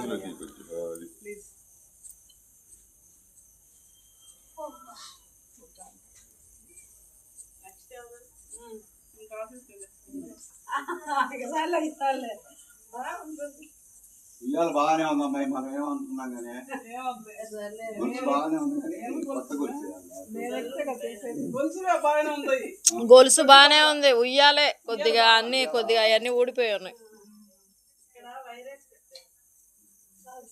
అది ఉయ్యాల బాగానే ఉందమ్మాయి మనం ఏమనుకున్నాం కానీ. గొలుసు బాగానే ఉంది కానీ కొత్త గొలుసు బాగానే ఉంది. గొలుసు బానే ఉంది ఉయ్యాలే కొద్దిగా అన్ని కొద్దిగా అవన్నీ ఊడిపోయి ఉన్నాయి.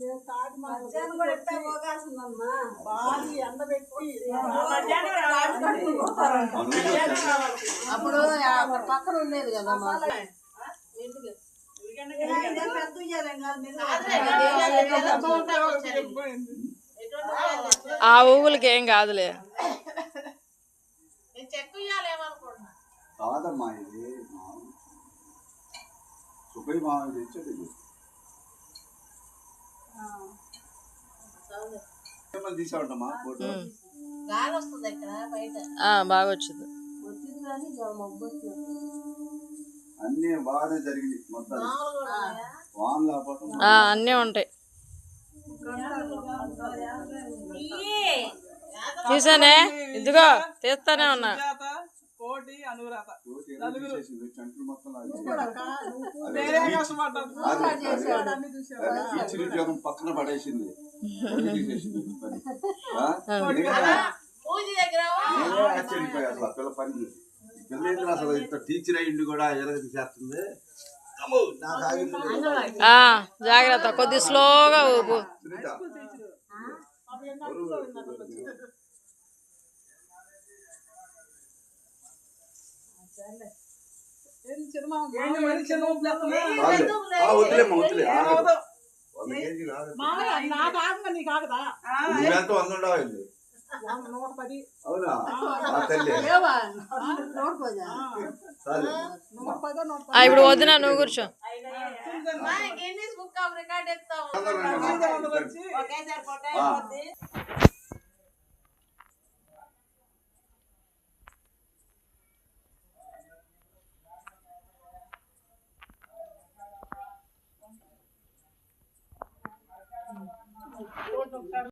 కొట్టుకొచ్చాం మొత్తానికి మన ఊరికి వచ్చాము. అప్పుడు పక్కన ఉండేది కదా ఆ ఊగులకి ఏం కాదులే. కాదమ్మా ఇది సుబ్బయ్య మామయ్య తెచ్చాడు బాగా వచ్చింది. అన్ని బాగానే జరిగింది మొత్తం మామూలుగా వాన్ లేకపోవటం ఆ, అన్నీ ఉంటాయి. తీసానే? ఇదిగో తీస్తానే ఉన్నా. కోటి ఉద్యోగం పక్కన పడేసింది. ఆశ్చర్యపోయా అసలు పిల్ల పని పిల్ల అసలు ఇంత టీచర్ అయ్యిండి కూడా ఆగింది. ఆ, జాగ్రత్త కొద్ది స్లోగా ఊపు వదిలేమ్మా, వదిలే. నాకు ఆగదా? నువ్వెంత వంద ఉండవా? నూట పది అవునా? ఇప్పుడు వద్దునా నువ్వు కూర్చో. Okay.